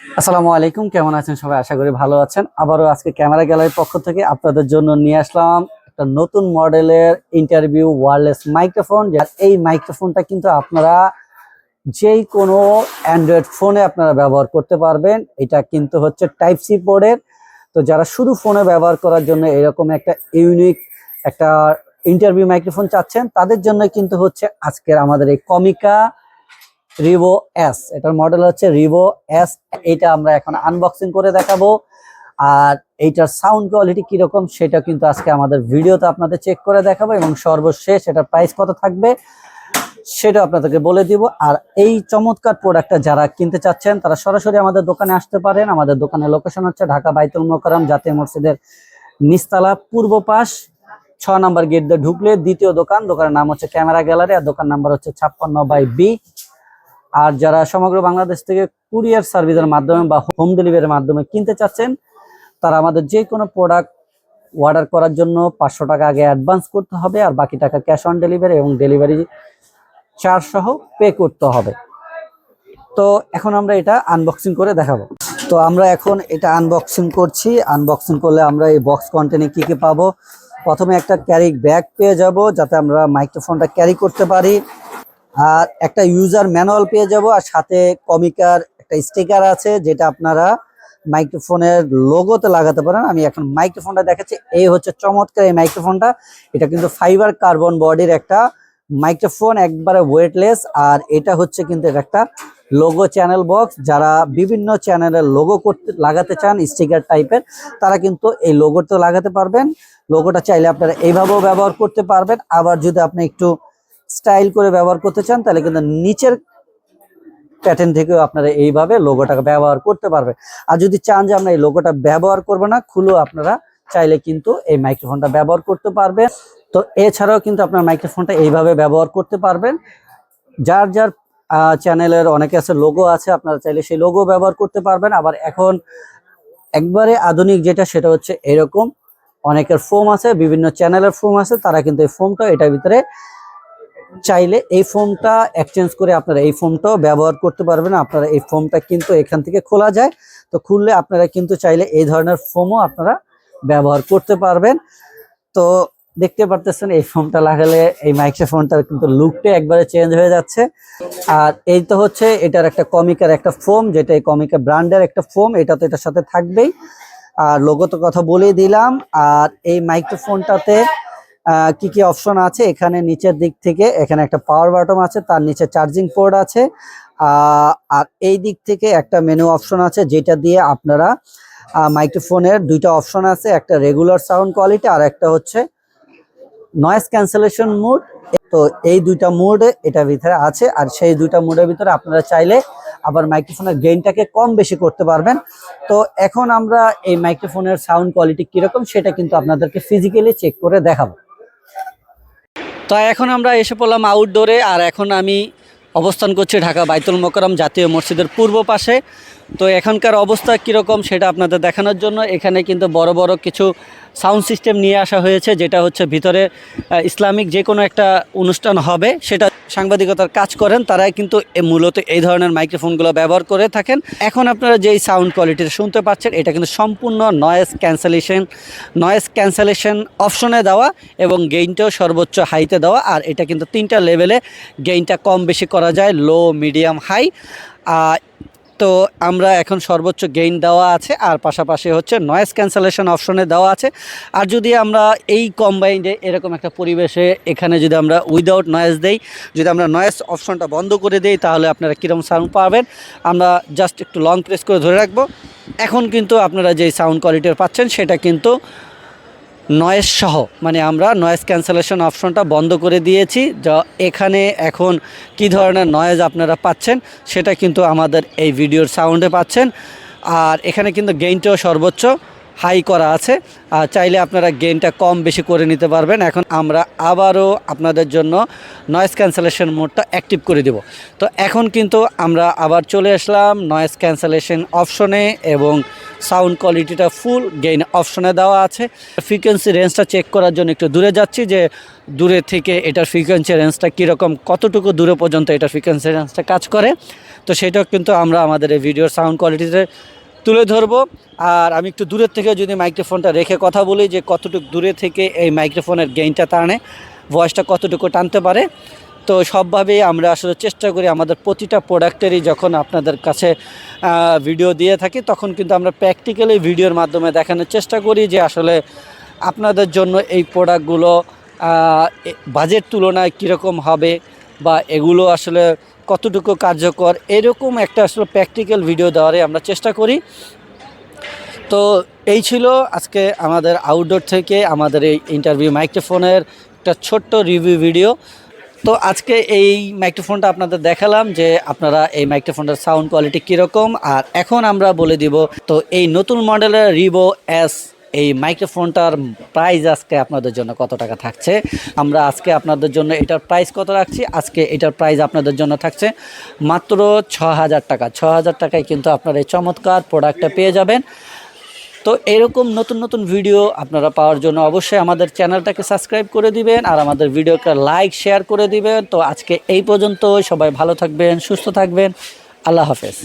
আসসালামু আলাইকুম, কেমন আছেন সবাই? আশা করি ভালো আছেন। আবারও আজকে ক্যামেরা গ্যালারির পক্ষ থেকে আপনাদের জন্য নিয়ে আসলাম একটা নতুন মডেলের ইন্টারভিউ ওয়্যারলেস মাইক্রোফোন এই মাইক্রোফোনটা কিন্তু আপনারা যেই কোনো অ্যান্ড্রয়েড ফোনে আপনারা ব্যবহার করতে পারবেন। এটা কিন্তু হচ্ছে টাইপ সি পোর্ডের তো যারা শুধু ফোনে ব্যবহার করার জন্য এরকম একটা ইউনিক একটা ইন্টারভিউ মাইক্রোফোন চাচ্ছেন, তাদের জন্য কিন্তু হচ্ছে আজকের আমাদের এই কমিকা রিভো এস এটার মডেল হচ্ছে রিভো এস এটা আমরা এখন আনবক্সিং করে দেখাবো। আর এইটার সাউন্ড কোয়ালিটি কীরকম সেটা কিন্তু আজকে আমাদের ভিডিওতে আপনাদের চেক করে দেখাবো এবং সর্বশেষ এটার প্রাইস কত থাকবে সেটা আপনাদেরকে বলে দিব। আর এই চমৎকার প্রোডাক্টটা যারা কিনতে চাচ্ছেন, তারা সরাসরি আমাদের দোকানে আসতে পারেন। আমাদের দোকানের লোকেশন হচ্ছে ঢাকা বাইতুল মোকারম জাতীয় মসজিদের নিস্তালা পূর্ব পাশ, ছ নাম্বার গেট দিয়ে ঢুকলে দ্বিতীয় দোকান। দোকানের নাম হচ্ছে ক্যামেরা গ্যালারি আর দোকান নাম্বার হচ্ছে ছাপ্পান্ন বাই বি। আর যারা সমগ্র বাংলাদেশ থেকে কুরিয়ার সার্ভিসের মাধ্যমে বা হোম ডেলিভারির মাধ্যমে কিনতে চাচ্ছেন, তারা আমাদের যে কোনো প্রোডাক্ট অর্ডার করার জন্য পাঁচশো টাকা আগে অ্যাডভান্স করতে হবে আর বাকি টাকা ক্যাশ অন ডেলিভারি এবং ডেলিভারি চার্জ সহ পে করতে হবে। তো এখন আমরা এটা আনবক্সিং করে দেখাবো। তো আমরা এখন এটা আনবক্সিং করছি। আনবক্সিং করলে আমরা এই বক্স কন্টেনে কি কি পাবো? প্রথমে একটা ক্যারি ব্যাগ পেয়ে যাব, যাতে আমরা মাইক্রোফোনটা ক্যারি করতে পারি। আর একটা ইউজার ম্যানুয়াল পেয়ে যাব, আর সাথে কমিকার একটা স্টিকার আছে, যেটা আপনারা মাইক্রোফোনের লোগোতে লাগাতে পারেন। আমি এখন মাইক্রোফোনটা দেখাচ্ছি, এই হচ্ছে চমৎকার এই মাইক্রোফোনটা এটা কিন্তু ফাইবার কার্বন বডির একটা মাইক্রোফোন একবারে ওয়েটলেস আর এটা হচ্ছে কিন্তু একটা লোগো চ্যানেল বক্স যারা বিভিন্ন চ্যানেলের লোগো করতে, লাগাতে চান স্টিকার টাইপের তারা কিন্তু এই লোগোটা লাগাতে পারবেন। লোগোটা চাইলে আপনারা এইভাবেও ব্যবহার করতে পারবেন। আবার যদি আপনি একটু স্টাইল করে ব্যবহার করতে চান, তাহলে কিন্তু নিচের প্যাটার্ন থেকেও আপনারা এইভাবে লোগোটাকে ব্যবহার করতে পারবেন আর যদি চান যে আমরা এই লোগোটা ব্যবহার করব না, খুলেও আপনারা চাইলে কিন্তু এই মাইক্রোফোনটা ব্যবহার করতে পারবেন। তো এছাড়াও কিন্তু আপনার মাইক্রোফোনটা এইভাবে ব্যবহার করতে পারবেন। যার যার চ্যানেলের অনেকে আছে লোগো আছে, আপনারা চাইলে সেই লোগো ব্যবহার করতে পারবেন। আবার এখন একবারে আধুনিক যেটা, সেটা হচ্ছে এরকম। অনেকের ফোম আছে, বিভিন্ন চ্যানেলের ফোম আছে, তারা কিন্তু এই ফোমটা এটার ভিতরে চাইলে এই ফোমটা এক্সচেঞ্জ করে আপনারা এই ফোমটাও ব্যবহার করতে পারবেন। আপনারা এই ফোমটা কিন্তু এখান থেকে খোলা যায়। তো খুললে আপনারা কিন্তু চাইলে এই ধরনের ফোমও আপনারা ব্যবহার করতে পারবেন। তো দেখতে পারতেছেন এই ফোমটা লাগালে এই মাইক্রোফোনটার কিন্তু লুকটা একবারে চেঞ্জ হয়ে যাচ্ছে। আর এই তো হচ্ছে এটার একটা কমিকার একটা ফোম যেটা এই কমিকা ব্র্যান্ডের একটা ফোম এটা তো এটার সাথে থাকবেই। আর লোগো তো কথা বলেই দিলাম। আর এই মাইক্রোফোনটাতে কি কি অপশন আছে? এখানে নিচের দিক থেকে এখানে একটা পাওয়ার বাটন আছে, তার নিচে চার্জিং পোর্ট আছে। আর এই দিক থেকে একটা মেনু অপশন আছে, যেটা দিয়ে আপনারা মাইক্রোফোনের দুইটা অপশন আছে, একটা রেগুলার সাউন্ড কোয়ালিটি আর একটা হচ্ছে নয়েজ ক্যান্সেলেশন মুড তো এই দুইটা মুড এটা ভিতরে আছে, আর সেই দুইটা মুডের ভিতরে আপনারা চাইলে আবার মাইক্রোফোনের গেইনটাকে কম বেশি করতে পারবেন। তো এখন আমরা এই মাইক্রোফোনের সাউন্ড কোয়ালিটি কীরকম, সেটা কিন্তু আপনাদেরকে ফিজিক্যালি চেক করে দেখাবো। তো এখন আমরা এসে পড়লাম আউটডোরে আর এখন আমি অবস্থান করছি ঢাকা বাইতুল মোকরম জাতীয় মসজিদের পূর্ব পাশে। তো এখানকার অবস্থা কীরকম সেটা আপনাদের দেখানোর জন্য। এখানে কিন্তু বড় বড় কিছু সাউন্ড সিস্টেম নিয়ে আসা হয়েছে, যেটা হচ্ছে ভিতরে ইসলামিক যে কোনো একটা অনুষ্ঠান হবে, সেটা সাংবাদিকতার কাজ করেন, তারাই কিন্তু মূলত এই ধরনের মাইক্রোফোনগুলো ব্যবহার করে থাকেন। এখন আপনারা যেই সাউন্ড কোয়ালিটিটা শুনতে পাচ্ছেন, এটা কিন্তু সম্পূর্ণ নয়েজ ক্যান্সেলেশন নয়েজ ক্যান্সেলেশন অপশনে দেওয়া এবং গেইনটাও সর্বোচ্চ হাইতে দেওয়া, আর এটা কিন্তু তিনটা লেভেলে গেইনটা কম বেশি করা যায় লো মিডিয়াম হাই তো আমরা এখন সর্বোচ্চ গেইন দেওয়া আছে, আর পাশাপাশি হচ্ছে নয়েজ ক্যান্সেলেশন অপশনে দেওয়া আছে। আর যদি আমরা এই কম্বাইন্ডে এরকম একটা পরিবেশে এখানে যদি আমরা উইদাউট নয়েজ দেই, যদি আমরা নয়েজ অপশনটা বন্ধ করে দেই, তাহলে আপনারা কীরকম সাউন্ড পাবেন? আমরা জাস্ট একটু লং প্রেস করে ধরে রাখব। এখন কিন্তু আপনারা যেই সাউন্ড কোয়ালিটির পাচ্ছেন, সেটা কিন্তু নয়েজ সহ মানে আমরা নয়েস ক্যান্সেলেশন অপশনটা বন্ধ করে দিয়েছি। যা এখানে এখন কি ধরনের নয়েজ আপনারা পাচ্ছেন, সেটা কিন্তু আমাদের এই ভিডিওর সাউন্ডে পাচ্ছেন। আর এখানে কিন্তু গেইনটাও সর্বোচ্চ। হাই করা আছে। আর চাইলে আপনারা গেইনটা কম বেশি করে নিতে পারবেন। এখন আমরা আবারও আপনাদের জন্য নয়েজ ক্যান্সেলেশন মোডটা অ্যাক্টিভ করে দেব। তো এখন কিন্তু আমরা আবার চলে আসলাম নয়েজ ক্যান্সেলেশন অপশনে এবং সাউন্ড কোয়ালিটিটা ফুল গেইন অপশনে দেওয়া আছে। ফ্রিকোয়েন্সি রেঞ্জটা চেক করার জন্য একটু দূরে যাচ্ছি যে দূরে থেকে এটার ফ্রিকোয়েন্সি রেঞ্জটা কীরকম, কতটুকু দূরে পর্যন্ত এটার ফ্রিকোয়েন্সি রেঞ্জটা কাজ করে। তো সেটাও কিন্তু আমরা আমাদের এই ভিডিওর সাউন্ড কোয়ালিটিতে তুলে ধরবো। আর আমি একটু দূরের থেকে যদি মাইক্রোফোনটা রেখে কথা বলি যে কতটুকু দূরে থেকে এই মাইক্রোফোনের গেইনটা টানে ভয়েসটা কতটুকু টানতে পারে, তো সবভাবেই আমরা আসলে চেষ্টা করি আমাদের প্রতিটা প্রোডাক্টেরই যখন আপনাদের কাছে ভিডিও দিয়ে থাকি, তখন কিন্তু আমরা প্র্যাকটিক্যালি ভিডিওর মাধ্যমে দেখানোর চেষ্টা করি যে আসলে আপনাদের জন্য এই প্রোডাক্টগুলো বাজেট তুলনায় কীরকম হবে বা এগুলো আসলে কতটুকু কার্যকর, এরকম একটা আসলে প্র্যাকটিক্যাল ভিডিও দেওয়ারে আমরা চেষ্টা করি। তো এই ছিল আজকে আমাদের আউটডোর থেকে আমাদের এই ইন্টারভিউ মাইক্রোফোনের একটা ছোট্ট রিভিউ ভিডিও তো আজকে এই মাইক্রোফোনটা আপনাদের দেখালাম যে আপনারা এই মাইক্রোফোনটার সাউন্ড কোয়ালিটি কীরকম, আর এখন আমরা বলে দিব, তো এই নতুন মডেলের রিভো এস এই মাইক্রোফোনটার প্রাইস আজকে আপনাদের জন্য কত টাকা থাকছে? আমরা আজকে আপনাদের জন্য এটার প্রাইস কত রাখছি? আজকে এটার প্রাইস আপনাদের জন্য থাকছে মাত্র ছ হাজার টাকা। ছ হাজার টাকায় কিন্তু আপনারা এই চমৎকার প্রোডাক্টটা পেয়ে যাবেন। তো এরকম নতুন নতুন ভিডিও আপনারা পাওয়ার জন্য অবশ্যই আমাদের চ্যানেলটাকে সাবস্ক্রাইব করে দিবেন আর আমাদের ভিডিওকে লাইক শেয়ার করে দিবেন। তো আজকে এই পর্যন্ত সবাই ভালো থাকবেন, সুস্থ থাকবেন। আল্লাহ হাফেজ।